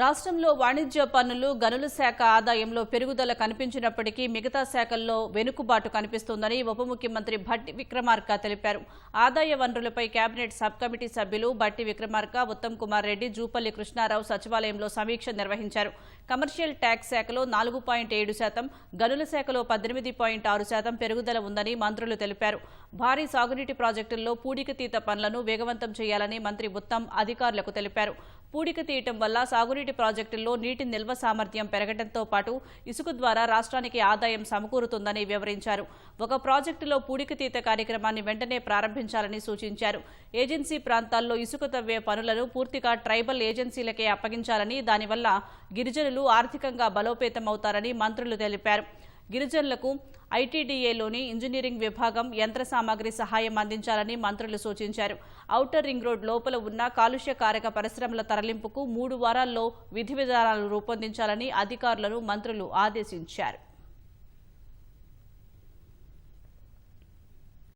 రాష్ట్రంలో వాణిజ్య పన్నులు గనుల శాఖ ఆదాయంలో పెరుగుదల కనిపించినప్పటికీ మిగతా శాఖల్లో వెనుకబాటు కనిపిస్తోందని ఉప ముఖ్యమంత్రి భట్టి విక్రమార్క తెలిపారు. ఆదాయ వనరులపై కేబినెట్ సబ్ కమిటీ సభ్యులు భట్టి విక్రమార్క ఉత్తమ్ కుమార్ రెడ్డి జూపల్లి కృష్ణారావు సచివాలయంలో సమీక్ష నిర్వహించారు. కమర్షియల్ ట్యాక్స్ శాఖలో నాలుగు పాయింట్ ఏడు శాతం గనుల శాఖలో పద్దెనిమిది పాయింట్ ఆరు శాతం పెరుగుదల ఉందని మంత్రులు తెలిపారు. భారీ సాగునీటి ప్రాజెక్టుల్లో పూడికతీత పనులను వేగవంతం చేయాలని మంత్రి ఉత్తమ్ అధికారులకు తెలిపారు. పూడిక తీయటం వల్ల సాగునీటి ప్రాజెక్టుల్లో నీటి నిల్వ సామర్థ్యం పెరగడంతో పాటు ఇసుక ద్వారా రాష్ట్రానికి ఆదాయం సమకూరుతుందని వివరించారు. ఒక ప్రాజెక్టులో పూడిక తీత కార్యక్రమాన్ని వెంటనే ప్రారంభించాలని సూచించారు. ఏజెన్సీ ప్రాంతాల్లో ఇసుక తవ్వే పనులను పూర్తిగా ట్రైబల్ ఏజెన్సీలకే అప్పగించాలని దానివల్ల గిరిజనులు ఆర్థికంగా బలోపేతమవుతారని మంత్రులు తెలిపారు. గిరిజనులకు ఐటీడీఏలోని ఇంజనీరింగ్ విభాగం యంత్ర సామాగ్రి సహాయం అందించాలని మంత్రులు సూచించారు. ఔటర్ రింగ్ రోడ్ లోపల ఉన్న కాలుష్యకారక పరిశ్రమల తరలింపుకు మూడు వారాల్లో విధి విధానాలు రూపొందించాలని అధికారులను మంత్రులు ఆదేశించారు.